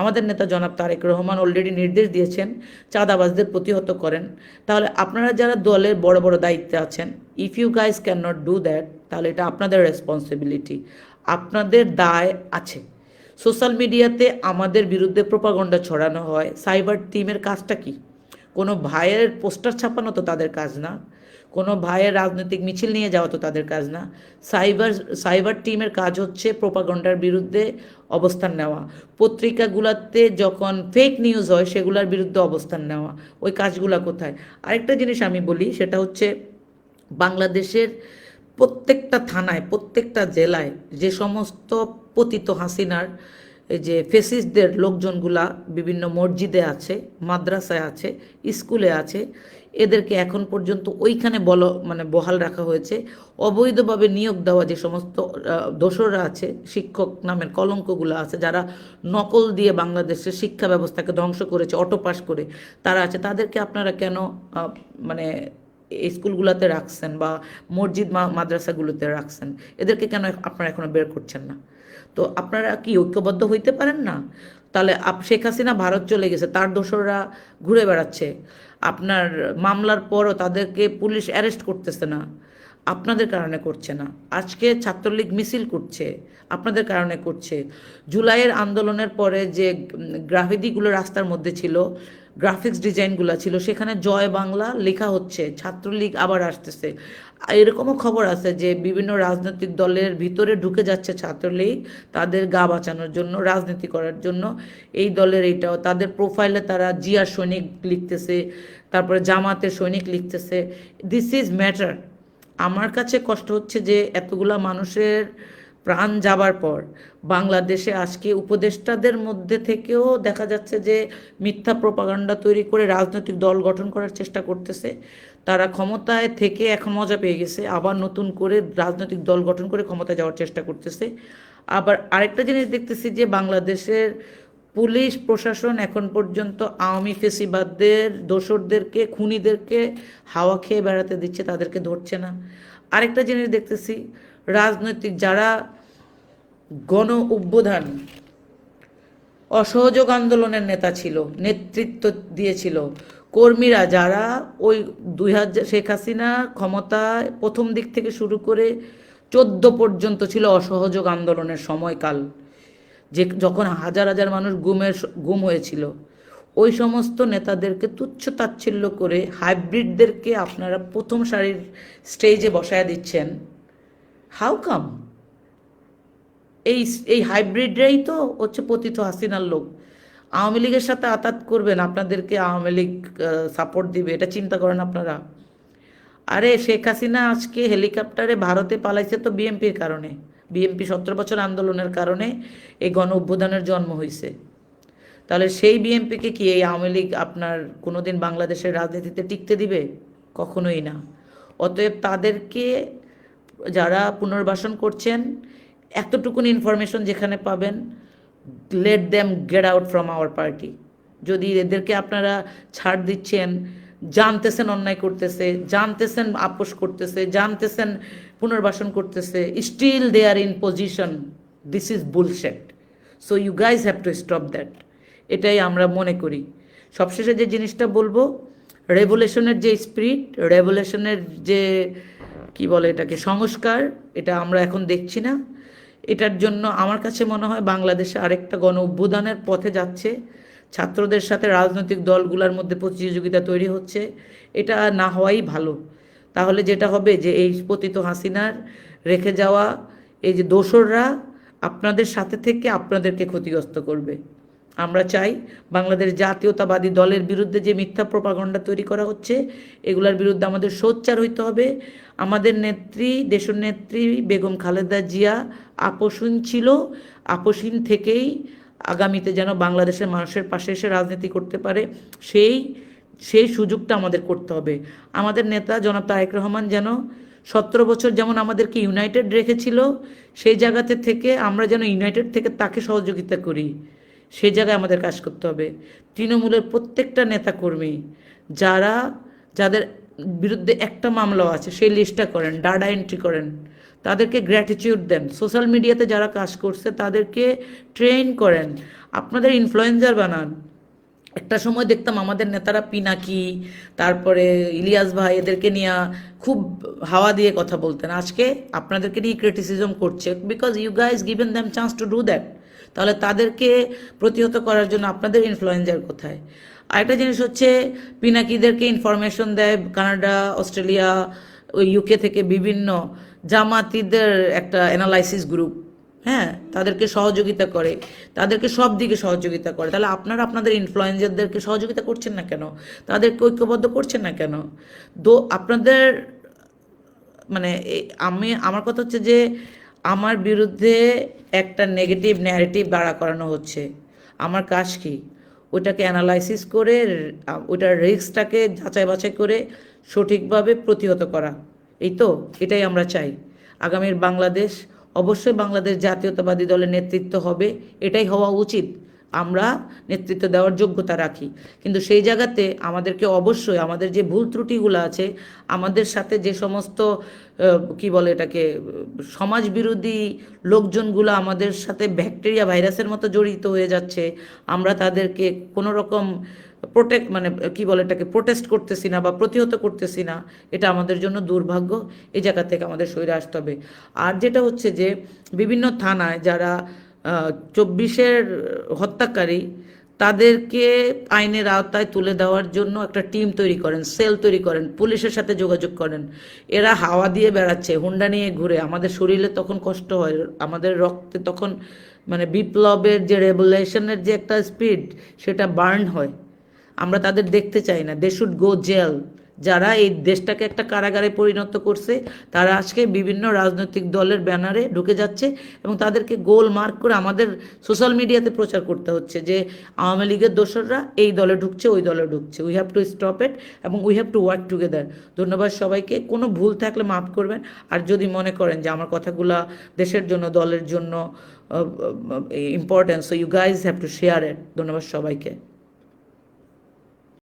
আমাদের নেতা জনাব তারেক রহমান অলরেডি নির্দেশ দিয়েছেন, চাঁদাবাজদের প্রতিহত করেন। তাহলে আপনারা যারা দলের বড় বড় দায়িত্বে আছেন if you guys can not do that তাহলে এটা আপনাদের রেসপন্সিবিলিটি আপনাদের দায় আছে। সোশ্যাল মিডিয়াতে আমাদের বিরুদ্ধে প্রপাগন্ডা ছড়ানো হয়, সাইবার টিমের কাজটা কি? কোনো ভাইয়ের পোস্টার ছাপানো তো তাদের কাজ না। কোনো ভাইয়ের রাজনৈতিক মিছিল নিয়ে যাওয়া তো তাদের কাজ না। সাইবার সাইবার টিমের কাজ হচ্ছে প্রোপাগন্ডার বিরুদ্ধে অবস্থান নেওয়া। পত্রিকাগুলোতে যখন ফেক নিউজ হয়, সেগুলোর বিরুদ্ধে অবস্থান নেওয়া। ওই কাজগুলো কোথায়? আরেকটা জিনিস আমি বলি, সেটা হচ্ছে বাংলাদেশের প্রত্যেকটা থানায়, প্রত্যেকটা জেলায় যে সমস্ত পতিত হাসিনার, এই যে ফেসিসদের লোকজনগুলা বিভিন্ন মসজিদে আছে, মাদ্রাসায় আছে, স্কুলে আছে এদেরকে এখন পর্যন্ত ওইখানে বল মানে বহাল রাখা হয়েছে। অবৈধভাবে নিয়োগ দেওয়া যে সমস্ত দোসররা আছে, শিক্ষক নামের কলঙ্কগুলো আছে, যারা নকল দিয়ে বাংলাদেশের শিক্ষা ব্যবস্থাকে ধ্বংস করেছে, অটো পাস করে তারা আছে, তাদেরকে আপনারা কেন মানে স্কুলগুলোতে রাখছেন বা মসজিদ মাদ্রাসাগুলোতে রাখছেন? এদেরকে কেন আপনারা এখনও বের করছেন না? তো আপনারা কি ঐক্যবদ্ধ হইতে পারেন না? তাহলে শেখ হাসিনা ভারত চলে গেছে, তার দোসররা ঘুরে বেড়াচ্ছে। আপনার মামলার পরও তাদেরকে পুলিশ অ্যারেস্ট করতেছে না। আপনাদের কারণে করছে না। আজকে ছাত্রলীগ মিছিল করছে, আপনাদের কারণে করছে। জুলাইয়ের আন্দোলনের পরে যে গ্রাফিতিগুলো রাস্তার মধ্যে ছিল গ্রাফিক্স ডিজাইনগুলো ছিল, সেখানে জয় বাংলা লেখা হচ্ছে, ছাত্রলীগ আবার আসতেছে। এরকমও খবর আছে যে, বিভিন্ন রাজনৈতিক দলের ভিতরে ঢুকে যাচ্ছে ছাত্রলীগ, তাদের গা বাঁচানোর জন্য, রাজনীতি করার জন্য। এই দলের এইটাও, তাদের প্রোফাইলে তারা জিয়া সৈনিক লিখতেছে, তারপরে জামাতের সৈনিক লিখতেছে। দিস ইজ ম্যাটার আমার কাছে কষ্ট হচ্ছে যে, এতগুলা মানুষের প্রাণ যাবার পর। বাংলাদেশে আজকে উপদেষ্টাদের মধ্যে থেকেও দেখা যাচ্ছে যে মিথ্যা প্রপাগান্ডা তৈরি করে রাজনৈতিক দল গঠন করার চেষ্টা করতেছে। তারা ক্ষমতায় থেকে এখন মজা পেয়ে গেছে, আবার নতুন করে রাজনৈতিক দল গঠন করে ক্ষমতায় যাওয়ার চেষ্টা করতেছে। আবার আরেকটা জিনিস দেখতেছি যে বাংলাদেশের পুলিশ প্রশাসন এখন পর্যন্ত আওয়ামী ফেসিবাদদের, দোসরদেরকে, খুনিদেরকে হাওয়া খেয়ে বেড়াতে দিচ্ছে, তাদেরকে ধরছে না। আরেকটা জিনিস দেখতেছি, রাজনৈতিক যারা গণ অভ্যুত্থান অসহযোগ আন্দোলনের নেতা ছিল, নেতৃত্ব দিয়েছিল। কর্মীরা যারা ওই দুই হাজার, শেখ হাসিনা ক্ষমতায় প্রথম দিক থেকে শুরু করে চোদ্দ পর্যন্ত ছিল অসহযোগ আন্দোলনের সময়কাল। যে যখন হাজার হাজার মানুষ গুমের গুম হয়েছিল, ওই সমস্ত নেতাদেরকে তুচ্ছ তাচ্ছিল্য করে হাইব্রিডদেরকে আপনারা প্রথম সারির স্টেজে বসায় দিচ্ছেন। হাউ কাম এই এই হাইব্রিডরাই তো হচ্ছে পতিত হাসিনার লোক। আওয়ামী লীগের সাথে আতাত করবেন, আপনাদেরকে আওয়ামী লীগ সাপোর্ট দিবে, এটা চিন্তা করেন আপনারা। আরে শেখ হাসিনা আজকে হেলিকপ্টারে ভারতে পালাইছে তো বিএনপির কারণে। বিএনপি সতেরো বছর আন্দোলনের কারণে এই গণ অভ্যুত্থানের জন্ম হয়েছে তাহলে সেই বিএনপিকে কি এই আওয়ামী লীগ আপনার কোনোদিন বাংলাদেশের রাজনীতিতে টিকতে দিবে? কখনোই না। অতএব তাদেরকে যারা পুনর্বাসন করছেন এতটুকুন ইনফরমেশন যেখানে পাবেন let them get out from our party যদি এদেরকে আপনারা ছাড় দিচ্ছেন, জানতেছেন, অন্যায় করতেছে, জানতেছেন, আপোষ করতেছে, জানতেছেন, পুনর্বাসন করতেছে still they are in position this is bullshit so you guys have to stop that এটাই আমরা মনে করি। সবশেষে যে জিনিসটা বলব রেভুলেশনের যে স্পিরিট রেভুলেশনের যে, কি বলে এটাকে, সংস্কার, এটা আমরা এখন দেখছি না। এটার জন্য আমার কাছে মনে হয় বাংলাদেশে আরেকটা গণ অভ্যুদানের পথে যাচ্ছে। ছাত্রদের সাথে রাজনৈতিক দলগুলোর মধ্যে প্রতিযোগিতা তৈরি হচ্ছে। এটা না হওয়াই ভালো। তাহলে যেটা হবে যে এই পতিত হাসিনার রেখে যাওয়া এই যে দোসররা আপনাদের সাথে থেকে আপনাদেরকে ক্ষতিগ্রস্ত করবে। আমরা চাই বাংলাদেশ জাতীয়তাবাদী দলের বিরুদ্ধে যে মিথ্যা প্রপাগণ্ডা তৈরি করা হচ্ছে, এগুলোর বিরুদ্ধে আমাদের সোচ্চার হইতে হবে। আমাদের নেত্রী দেশনেত্রী বেগম খালেদা জিয়া আপোষহীন ছিল, আপোষহীন থেকেই আগামীতে যেন বাংলাদেশের মানুষের পাশে এসে রাজনীতি করতে পারে, সেই সেই সুযোগটা আমাদের করতে হবে। আমাদের নেতা জনাব তারেক রহমান যেন সতেরো বছর যেমন আমাদেরকে ইউনাইটেড রেখেছিল, সেই জায়গাতে থেকে আমরা যেন ইউনাইটেড থেকে তাকে সহযোগিতা করি, সেই জায়গায় আমাদের কাজ করতে হবে। তৃণমূলের প্রত্যেকটা নেতাকর্মী যারা, যাদের বিরুদ্ধে একটা মামলাও আছে, সেই লিস্টটা করেন ডাটা এন্ট্রি করেন। তাদেরকে গ্র্যাটিটিউড দেন। সোশ্যাল মিডিয়াতে যারা কাজ করছে, তাদেরকে ট্রেন করেন। আপনাদের ইনফ্লুয়েঞ্জার বানান। একটা সময় দেখতাম আমাদের নেতারা পিনাকি, তারপরে ইলিয়াস ভাই, এদেরকে নিয়ে খুব হাওয়া দিয়ে কথা বলতেন। আজকে আপনাদেরকে নিয়ে ক্রিটিসিজম করছে। Because you guys given them chance to do that তাহলে তাদেরকে প্রতিহত করার জন্য আপনাদের ইনফ্লুয়েঞ্জার কোথায়? আরেকটা জিনিস হচ্ছে, পিনাকিদেরকে ইনফরমেশন দেয় কানাডা, অস্ট্রেলিয়া ইউকে থেকে বিভিন্ন জামাতিদের একটা অ্যানালাইসিস গ্রুপ হ্যাঁ তাদেরকে সহযোগিতা করে, তাদেরকে সব দিকে সহযোগিতা করে। তাহলে আপনারা আপনাদের ইনফ্লুয়েঞ্জারদেরকে সহযোগিতা করছেন না কেন? তাদেরকে ঐক্যবদ্ধ করছেন না কেন? দো আপনাদের মানে আমি, আমার কথা হচ্ছে যে, আমার বিরুদ্ধে একটা নেগেটিভ ন্যারেটিভ দাঁড়া করানো হচ্ছে। আমার কাজ কি? ওটাকে অ্যানালাইসিস করে ওটার রিস্কটাকে যাচাই বাছাই করে সঠিকভাবে প্রতিহত করা। এই তো, এটাই আমরা চাই। আগামীর বাংলাদেশ অবশ্যই বাংলাদেশ জাতীয়তাবাদী দলের নেতৃত্ব হবে, এটাই হওয়া উচিত। আমরা নেতৃত্ব দেওয়ার যোগ্যতা রাখি। কিন্তু সেই জায়গাতে আমাদেরকে অবশ্যই আমাদের যে ভুল ত্রুটিগুলো আছে, আমাদের সাথে যে সমস্ত কি বলে এটাকে, সমাজ বিরোধী লোকজনগুলো আমাদের সাথে ব্যাকটেরিয়া ভাইরাসের মতো জড়িত হয়ে যাচ্ছে, আমরা তাদেরকে কোনো রকম প্রোটেক্ট মানে কি বলে এটাকে প্রোটেস্ট করতেছি না বা প্রতিহত করতেছি না, এটা আমাদের জন্য দুর্ভাগ্য, এই জায়গা থেকে আমাদের শরীরে আসতে হবে। আর যেটা হচ্ছে যে, বিভিন্ন থানায় যারা চব্বিশের হত্যাকারী, তাদেরকে আইনের আওতায় তুলে দেওয়ার জন্য একটা টিম তৈরি করেন, সেল তৈরি করেন, পুলিশের সাথে যোগাযোগ করেন। এরা হাওয়া দিয়ে বেড়াচ্ছে, হুন্ডা নিয়ে ঘুরে, আমাদের শরীরে তখন কষ্ট হয়, আমাদের রক্তে তখন মানে বিপ্লবের যে রেভুলেশনের যে একটা স্পিড, সেটা বার্ন হয়। আমরা তাদের দেখতে চাই না। দে শুড গো জেল যারা এই দেশটাকে একটা কারাগারে পরিণত করছে, তারা আজকে বিভিন্ন রাজনৈতিক দলের ব্যানারে ঢুকে যাচ্ছে এবং তাদেরকে গোল মার্ক করে আমাদের সোশ্যাল মিডিয়াতে প্রচার করতে হচ্ছে যে, আওয়ামী লীগের দোসররা এই দলে ঢুকছে, ওই দলে ঢুকছে। We have to stop it এবং we have to work together ধন্যবাদ সবাইকে। কোনো ভুল থাকলে মাফ করবেন। আর যদি মনে করেন যে আমার কথাগুলা দেশের জন্য, দলের জন্য importance so you guys have to share it ধন্যবাদ সবাইকে।